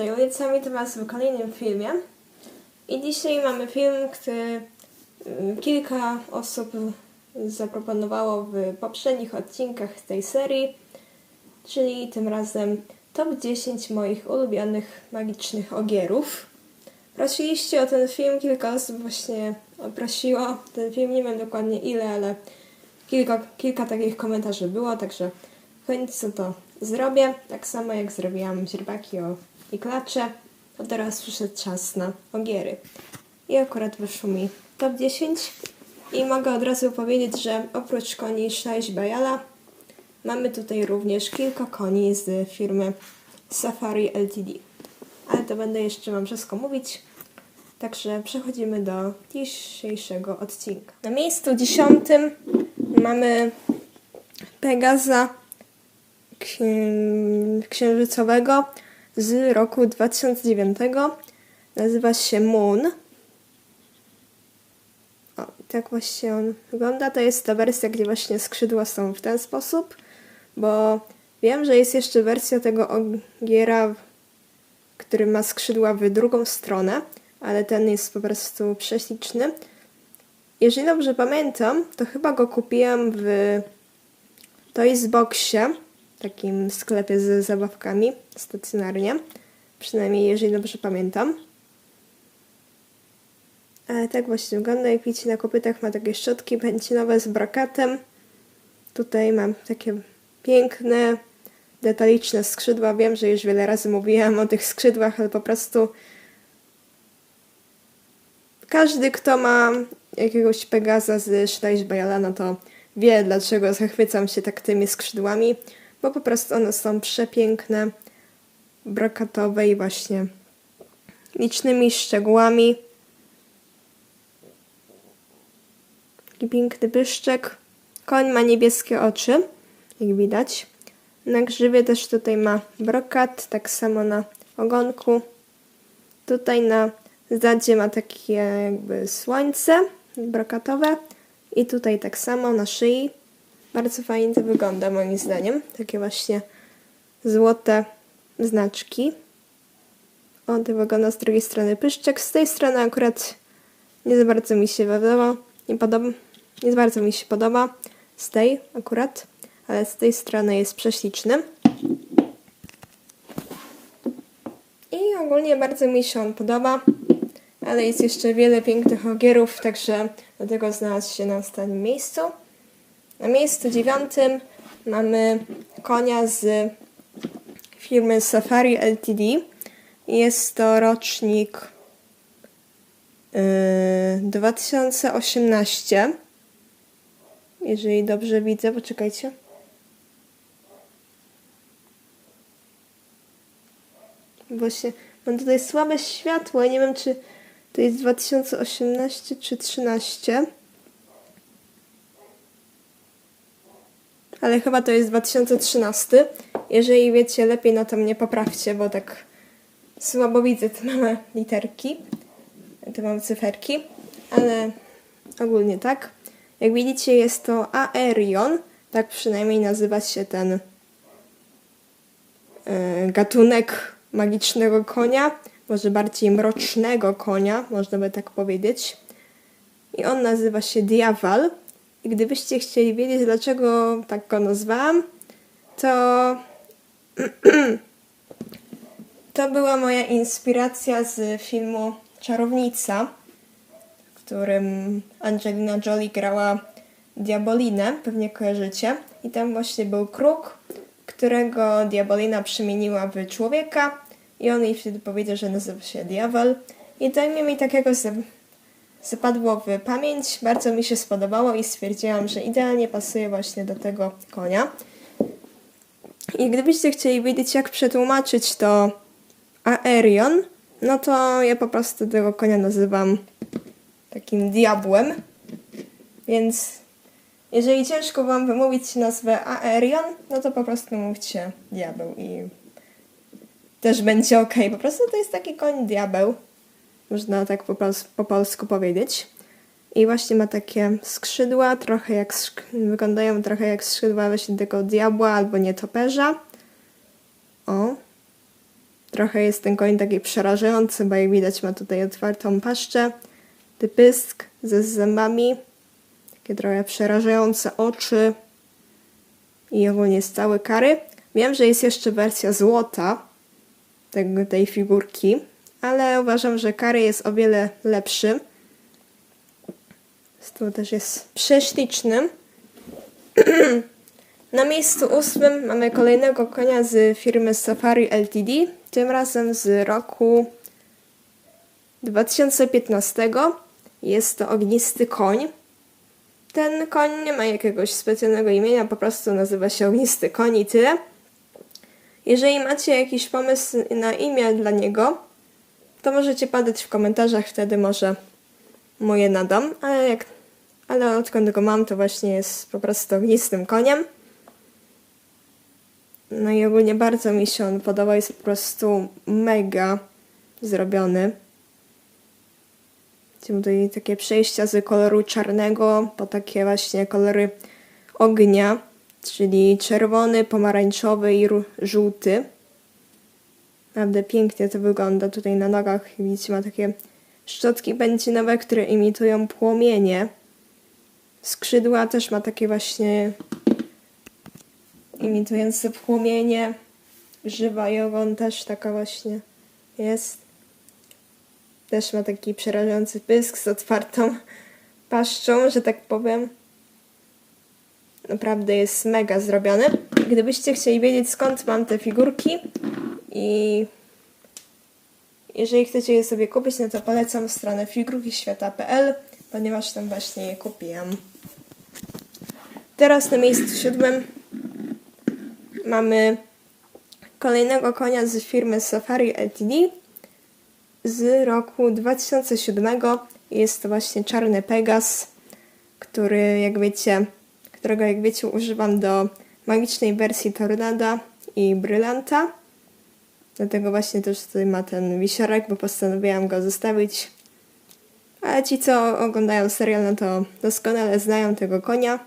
tutaj ulica, witam Was w kolejnym filmie. I dzisiaj mamy film, który y, kilka osób zaproponowało w poprzednich odcinkach tej serii, czyli tym razem top 10 moich ulubionych magicznych ogierów. Prosiliście o ten film, kilka osób właśnie prosiło ten film, nie wiem dokładnie ile, ale kilka, kilka takich komentarzy było, także w końcu to zrobię, tak samo jak zrobiłam źrebaki o, i klacze, to teraz przyszedł czas na ogiery. I akurat wyszło mi top 10 i mogę od razu powiedzieć, że oprócz koni 6 Bajala mamy tutaj również kilka koni z firmy Safari Ltd. Ale to będę jeszcze Wam wszystko mówić. Także przechodzimy do dzisiejszego odcinka. Na miejscu dziesiątym mamy Pegaza księ- księżycowego z roku 2009. Nazywa się Moon. O, tak właśnie on wygląda. To jest ta wersja, gdzie właśnie skrzydła są w ten sposób, bo wiem, że jest jeszcze wersja tego ogiera, który ma skrzydła w drugą stronę, ale ten jest po prostu prześliczny. Jeżeli dobrze pamiętam, to chyba go kupiłam w Toys Boxie, takim sklepie z zabawkami stacjonarnie. Przynajmniej jeżeli dobrze pamiętam. Ale tak właśnie wygląda. Jak widzicie na kopytach ma takie szczotki pęcinowe z brakatem. Tutaj mam takie piękne, detaliczne skrzydła. Wiem, że już wiele razy mówiłam o tych skrzydłach, ale po prostu każdy, kto ma jakiegoś Pegaza z Schleichbayalana, to wie, dlaczego zachwycam się tak tymi skrzydłami, bo po prostu one są przepiękne, brokatowe i właśnie licznymi szczegółami. Taki piękny pyszczek. Koń ma niebieskie oczy, jak widać. Na grzywie też tutaj ma brokat, tak samo na ogonku. Tutaj na zadzie ma takie jakby słońce brokatowe i tutaj tak samo na szyi. Bardzo fajnie to wygląda moim zdaniem. Takie właśnie złote znaczki. O, to wygląda z drugiej strony pyszczek. Z tej strony akurat nie za bardzo mi się podoba. Nie podoba. Nie za bardzo mi się podoba. Z tej akurat. Ale z tej strony jest prześliczny. I ogólnie bardzo mi się on podoba. Ale jest jeszcze wiele pięknych ogierów, także dlatego znalazł się na ostatnim miejscu. Na miejscu dziewiątym mamy konia z firmy Safari Ltd. Jest to rocznik yy, 2018. Jeżeli dobrze widzę, poczekajcie. Właśnie mam tutaj słabe światło. Nie wiem, czy to jest 2018 czy 13. Ale chyba to jest 2013. Jeżeli wiecie lepiej, no to mnie poprawcie, bo tak słabo widzę te małe literki, te małe cyferki, ale ogólnie tak. Jak widzicie, jest to Aerion, tak przynajmniej nazywa się ten yy, gatunek magicznego konia, może bardziej mrocznego konia, można by tak powiedzieć. I on nazywa się Diaval. Gdybyście chcieli wiedzieć, dlaczego tak go nazwałam, to to była moja inspiracja z filmu Czarownica, w którym Angelina Jolie grała Diabolinę, pewnie kojarzycie. I tam właśnie był kruk, którego Diabolina przemieniła w człowieka i on jej wtedy powiedział, że nazywa się Diabol. I to mi takiego zapadło w pamięć, bardzo mi się spodobało i stwierdziłam, że idealnie pasuje właśnie do tego konia. I gdybyście chcieli wiedzieć, jak przetłumaczyć to Aerion, no to ja po prostu tego konia nazywam takim diabłem. Więc jeżeli ciężko wam wymówić nazwę Aerion, no to po prostu mówcie diabeł i też będzie ok. Po prostu to jest taki koń diabeł. Można tak po, pols po polsku powiedzieć. I właśnie ma takie skrzydła, trochę jak wyglądają trochę jak skrzydła właśnie tego diabła albo nietoperza. O. Trochę jest ten koń taki przerażający, bo jak widać ma tutaj otwartą paszczę, typysk ze zębami, takie trochę przerażające oczy i ogólnie jest cały kary. Wiem, że jest jeszcze wersja złota tego, tej figurki, ale uważam, że kary jest o wiele lepszy. Tu też jest prześliczny. Na miejscu ósmym mamy kolejnego konia z firmy Safari Ltd, tym razem z roku 2015. Jest to ognisty koń. Ten koń nie ma jakiegoś specjalnego imienia, po prostu nazywa się ognisty koń i tyle. Jeżeli macie jakiś pomysł na imię dla niego, to możecie padać w komentarzach, wtedy może moje nadam, ale jak ale odkąd go mam, to właśnie jest po prostu ognistym koniem. No i ogólnie bardzo mi się on podoba, jest po prostu mega zrobiony. Tutaj takie przejścia z koloru czarnego po takie właśnie kolory ognia, czyli czerwony, pomarańczowy i żółty. Naprawdę pięknie to wygląda. Tutaj na nogach widzicie ma takie szczotki benzinowe, które imitują płomienie. Skrzydła też ma takie właśnie imitujące płomienie. Żywa i ogon też taka właśnie jest. Też ma taki przerażający pysk z otwartą paszczą, że tak powiem. Naprawdę jest mega zrobiony. Gdybyście chcieli wiedzieć skąd mam te figurki i jeżeli chcecie je sobie kupić, no to polecam stronę figurkiświata.pl, ponieważ tam właśnie je kupiłam. Teraz na miejscu siódmym mamy kolejnego konia z firmy Safari Ltd z roku 2007. Jest to właśnie czarny Pegas, który jak wiecie, którego jak wiecie używam do magicznej wersji Tornada i Brylanta. Dlatego właśnie też tutaj ma ten wisiorek, bo postanowiłam go zostawić. Ale ci, co oglądają serial, no to doskonale znają tego konia.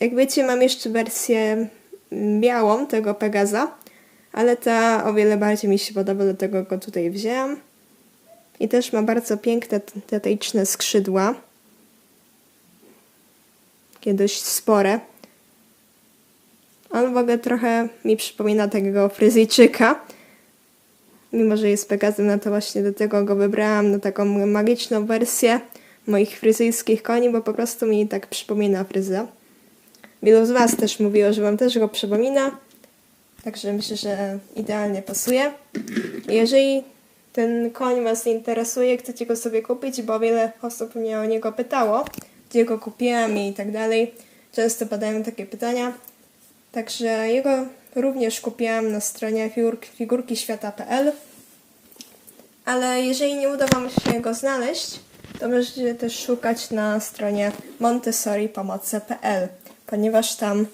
Jak wiecie, mam jeszcze wersję białą tego Pegaza, ale ta o wiele bardziej mi się podoba, dlatego go tutaj wzięłam. I też ma bardzo piękne tetejczne skrzydła. Takie dość spore. On w ogóle trochę mi przypomina takiego fryzyjczyka. Mimo, że jest Pegazem, no to właśnie do tego go wybrałam, na taką magiczną wersję moich fryzyjskich koni, bo po prostu mi tak przypomina fryzę. Wielu z Was też mówiło, że Wam też go przypomina. Także myślę, że idealnie pasuje. Jeżeli ten koń Was interesuje, chcecie go sobie kupić, bo wiele osób mnie o niego pytało, gdzie go kupiłam i tak dalej. Często padają takie pytania. Także jego również kupiłam na stronie figurkiświata.pl. Ale jeżeli nie uda Wam się go znaleźć, to możecie też szukać na stronie montessoripomoce.pl ponieważ tam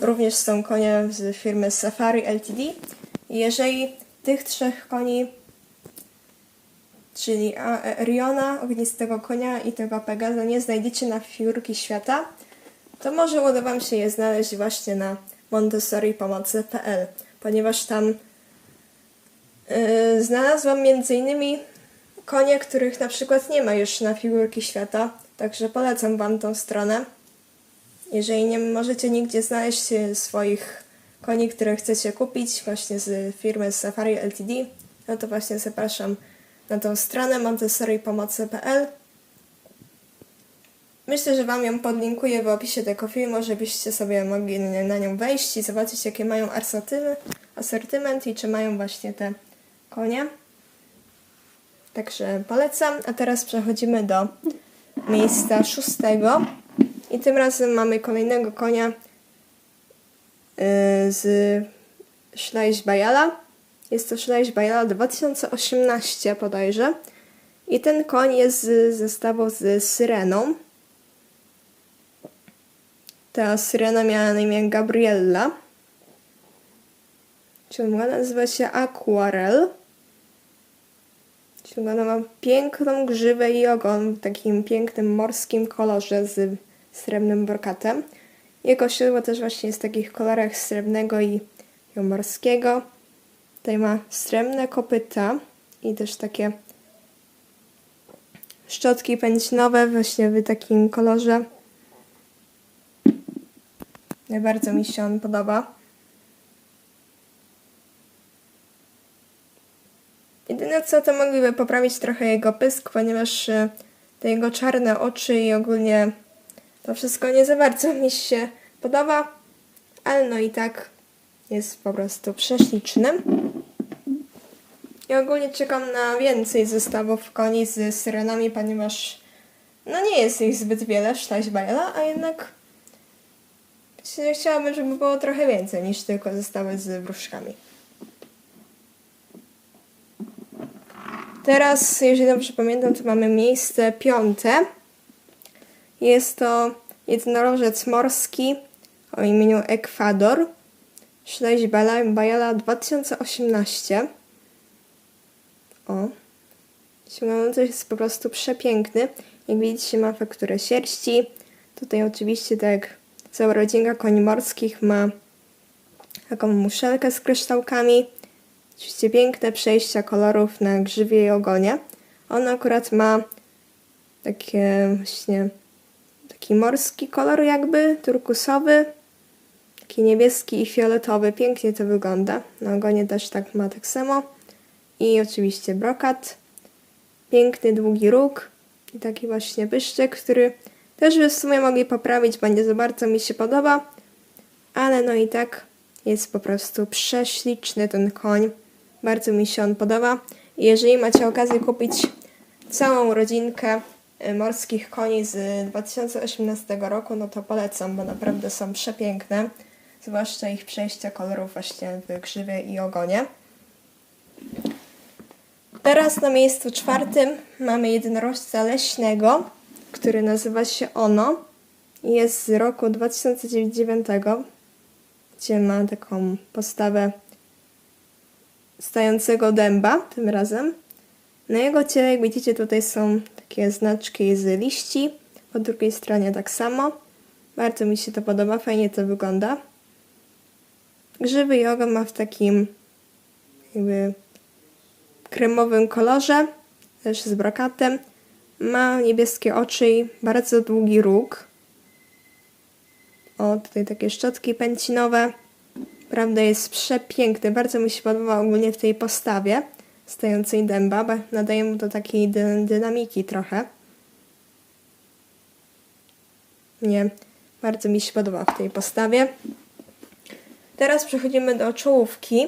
również są konie z firmy Safari Ltd. Jeżeli tych trzech koni, czyli Riona, ognistego konia i tego Pegaza nie znajdziecie na figurki świata, to może uda Wam się je znaleźć właśnie na montessoripomocy.pl, ponieważ tam yy, znalazłam m.in. konie, których na przykład nie ma już na figurki świata, także polecam Wam tą stronę. Jeżeli nie możecie nigdzie znaleźć e, swoich koni, które chcecie kupić właśnie z firmy Safari Ltd, no to właśnie zapraszam na tą stronę montessoripomocy.pl Myślę, że Wam ją podlinkuję w opisie tego filmu, żebyście sobie mogli na nią wejść i zobaczyć, jakie mają asortyment i czy mają właśnie te konie. Także polecam. A teraz przechodzimy do miejsca szóstego. I tym razem mamy kolejnego konia yy, z Schleich Bayala. Jest to Schleich Bayala 2018 bodajże. I ten koń jest z zestawu z Syreną. Ta Syrena miała na imię Gabriella. Ciągła nazywa się Aquarel. Ciągła ma piękną grzywę i ogon w takim pięknym morskim kolorze z srebrnym brokatem. Jego siodło też właśnie jest w takich kolorach srebrnego i morskiego. Tutaj ma srebrne kopyta i też takie szczotki pędzinowe właśnie w takim kolorze. Bardzo mi się on podoba. Jedyne co to mogliby poprawić trochę jego pysk, ponieważ e, te jego czarne oczy i ogólnie to wszystko nie za bardzo mi się podoba, ale no i tak jest po prostu prześliczny. I ogólnie czekam na więcej zestawów koni z syrenami, ponieważ no nie jest ich zbyt wiele w Schleichweila, a jednak chciałabym, żeby było trochę więcej niż tylko zestawy z wróżkami. Teraz, jeżeli dobrze pamiętam, to mamy miejsce piąte. Jest to jednorożec morski o imieniu Ekwador. Śledź Bajala 2018. O. Ściągający jest po prostu przepiękny. Jak widzicie ma fakturę sierści. Tutaj oczywiście tak cała rodzinka koni morskich ma taką muszelkę z kryształkami. Oczywiście piękne przejścia kolorów na grzywie i ogonie. On akurat ma takie właśnie taki morski kolor jakby, turkusowy, taki niebieski i fioletowy. Pięknie to wygląda. Na ogonie też tak ma tak samo. I oczywiście brokat. Piękny, długi róg i taki właśnie pyszczek, który też by w sumie mogli poprawić, bo nie za bardzo mi się podoba. Ale no i tak jest po prostu prześliczny ten koń. Bardzo mi się on podoba. I jeżeli macie okazję kupić całą rodzinkę y, morskich koni z 2018 roku, no to polecam, bo naprawdę są przepiękne. Zwłaszcza ich przejścia kolorów właśnie w grzywie i ogonie. Teraz na miejscu czwartym mamy jednorożca leśnego, który nazywa się Ono. Jest z roku 2009, gdzie ma taką postawę stającego dęba tym razem. Na jego ciele, jak widzicie, tutaj są takie znaczki z liści. Po drugiej stronie tak samo. Bardzo mi się to podoba, fajnie to wygląda. Grzywy ogon ma w takim jakby kremowym kolorze, też z brokatem. Ma niebieskie oczy i bardzo długi róg. O, tutaj takie szczotki pęcinowe. Prawda jest przepiękny. Bardzo mi się podoba ogólnie w tej postawie stojącej dęba, bo nadaje mu to takiej dy dynamiki trochę. Nie, bardzo mi się podoba w tej postawie. Teraz przechodzimy do czołówki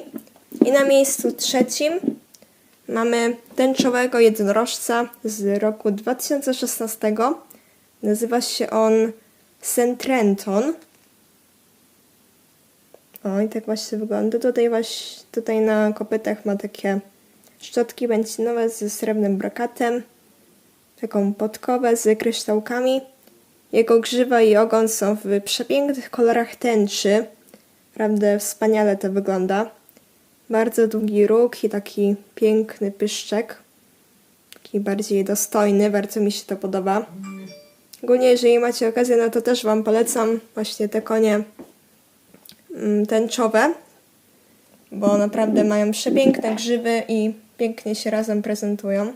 i na miejscu trzecim mamy tęczowego jednorożca z roku 2016. Nazywa się on Centrenton. O, i tak właśnie wygląda. Tutaj właśnie, tutaj na kopytach ma takie szczotki benzinowe ze srebrnym brokatem, taką podkowę z kryształkami. Jego grzywa i ogon są w przepięknych kolorach tęczy. Naprawdę wspaniale to wygląda. Bardzo długi róg i taki piękny pyszczek. Taki bardziej dostojny, bardzo mi się to podoba. Ogólnie, jeżeli macie okazję, no to też Wam polecam właśnie te konie mm, tęczowe, bo naprawdę mają przepiękne grzywy i pięknie się razem prezentują.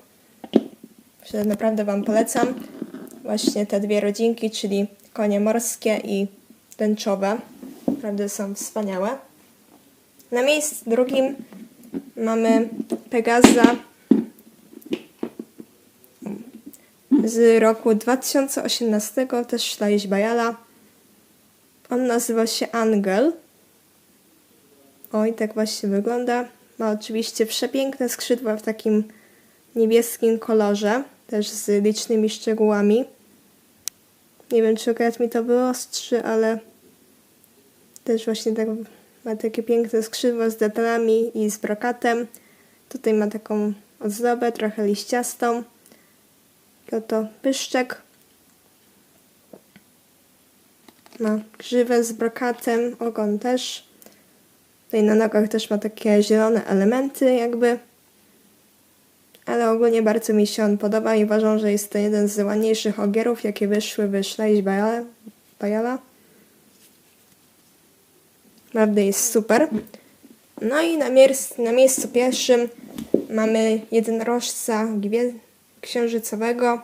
Myślę, naprawdę Wam polecam właśnie te dwie rodzinki, czyli konie morskie i tęczowe. Naprawdę są wspaniałe. Na miejscu drugim mamy Pegaza z roku 2018, też Szlajś Bajala. On nazywa się Angel. Oj, tak właśnie wygląda. Ma oczywiście przepiękne skrzydła w takim niebieskim kolorze, też z licznymi szczegółami. Nie wiem, czy akurat mi to wyostrzy, ale też właśnie tak ma takie piękne skrzydła z detalami i z brokatem. Tutaj ma taką ozdobę, trochę liściastą. I oto pyszczek. Ma grzywę z brokatem, ogon też. Tutaj na nogach też ma takie zielone elementy jakby. Ale ogólnie bardzo mi się on podoba i uważam, że jest to jeden z ładniejszych ogierów, jakie wyszły w Szlejś Bajala. Naprawdę jest super. No i na, na miejscu pierwszym mamy jednorożca gwie- księżycowego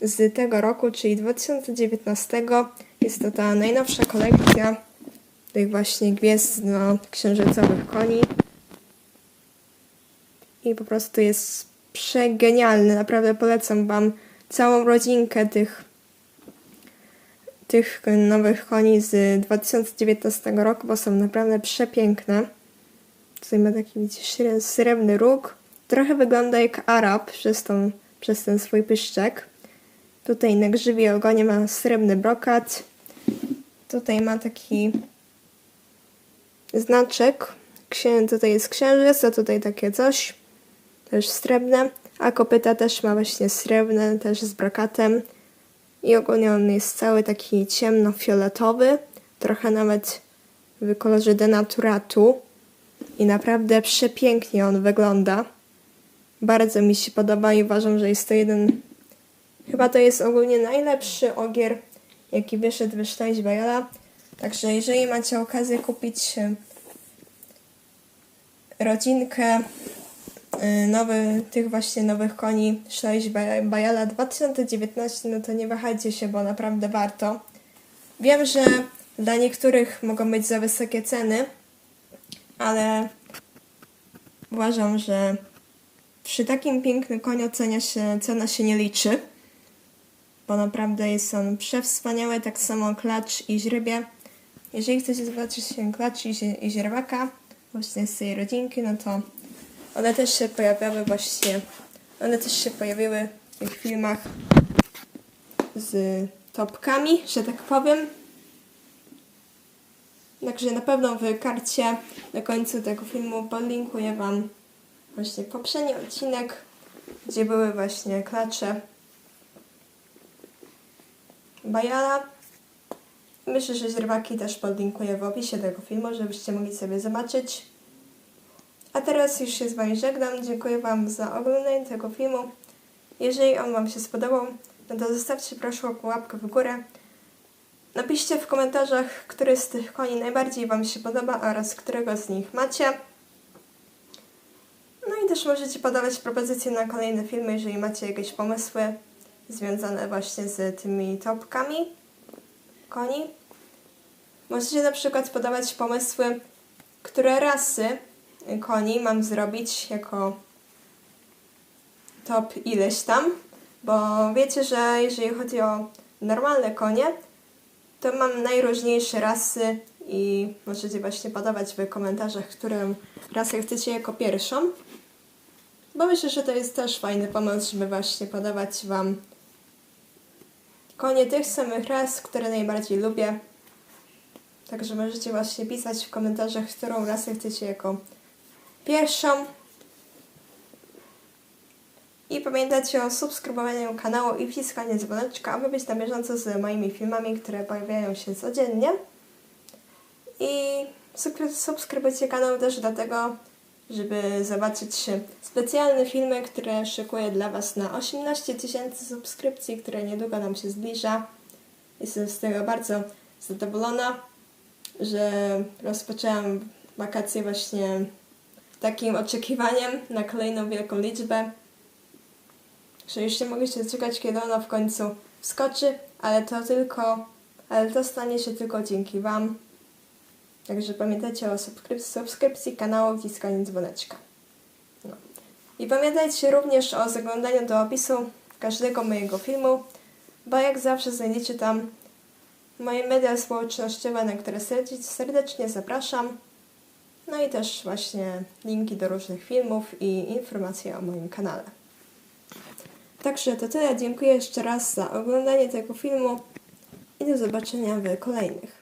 z tego roku, czyli 2019. Jest to ta najnowsza kolekcja tych właśnie gwiezdno-księżycowych koni. I po prostu jest przegenialny. Naprawdę polecam Wam całą rodzinkę tych, tych nowych koni z 2019 roku, bo są naprawdę przepiękne. Tutaj ma taki widzisz, srebrny róg. Trochę wygląda jak Arab przez, tą, przez ten swój pyszczek. Tutaj na grzywie ogonie ma srebrny brokat. Tutaj ma taki znaczek. Księ- tutaj jest księżyc, a tutaj takie coś. Też srebrne. A kopyta też ma właśnie srebrne, też z brokatem. I ogólnie on jest cały taki ciemnofioletowy. Trochę nawet w kolorze denaturatu. I naprawdę przepięknie on wygląda. Bardzo mi się podoba i uważam, że jest to jeden Chyba to jest ogólnie najlepszy ogier, jaki wyszedł w Sztajś Bajala. Także jeżeli macie okazję kupić e, rodzinkę nowy, tych właśnie nowych koni Sztajś Bajala 2019, no to nie wahajcie się, bo naprawdę warto. Wiem, że dla niektórych mogą być za wysokie ceny, ale uważam, że przy takim pięknym koniu cena się, cena się nie liczy bo naprawdę jest on przewspaniały, tak samo klacz i źrebie. Jeżeli chcecie zobaczyć się klacz i, i źrebaka, właśnie z tej rodzinki, no to one też się pojawiały właśnie, one też się pojawiły w tych filmach z topkami, że tak powiem. Także na pewno w karcie na końcu tego filmu podlinkuję Wam właśnie poprzedni odcinek, gdzie były właśnie klacze Bajala. Myślę, że zrywaki też podlinkuję w opisie tego filmu, żebyście mogli sobie zobaczyć. A teraz już się z Wami żegnam. Dziękuję Wam za oglądanie tego filmu. Jeżeli on Wam się spodobał, no to zostawcie proszę łapkę w górę. Napiszcie w komentarzach, który z tych koni najbardziej Wam się podoba oraz którego z nich macie. No i też możecie podawać propozycje na kolejne filmy, jeżeli macie jakieś pomysły związane właśnie z tymi topkami koni. Możecie na przykład podawać pomysły, które rasy koni mam zrobić jako top ileś tam, bo wiecie, że jeżeli chodzi o normalne konie, to mam najróżniejsze rasy i możecie właśnie podawać w komentarzach, którą rasę chcecie jako pierwszą. Bo myślę, że to jest też fajny pomysł, żeby właśnie podawać Wam konie tych samych ras, które najbardziej lubię. Także możecie właśnie pisać w komentarzach, którą rasę chcecie jako pierwszą. I pamiętajcie o subskrybowaniu kanału i wciskaniu dzwoneczka, aby być na bieżąco z moimi filmami, które pojawiają się codziennie. I subskrybujcie kanał też dlatego, żeby zobaczyć specjalne filmy, które szykuję dla Was na 18 tysięcy subskrypcji, które niedługo nam się zbliża. Jestem z tego bardzo zadowolona, że rozpoczęłam wakacje właśnie takim oczekiwaniem na kolejną wielką liczbę. Że już nie mogę się doczekać, kiedy ona w końcu wskoczy, ale to tylko, ale to stanie się tylko dzięki Wam. Także pamiętajcie o subskrypcji, subskrypcji kanału, wciskaniu dzwoneczka. No. I pamiętajcie również o zaglądaniu do opisu każdego mojego filmu, bo jak zawsze znajdziecie tam moje media społecznościowe, na które serdecznie zapraszam. No i też właśnie linki do różnych filmów i informacje o moim kanale. Także to tyle. Dziękuję jeszcze raz za oglądanie tego filmu i do zobaczenia w kolejnych.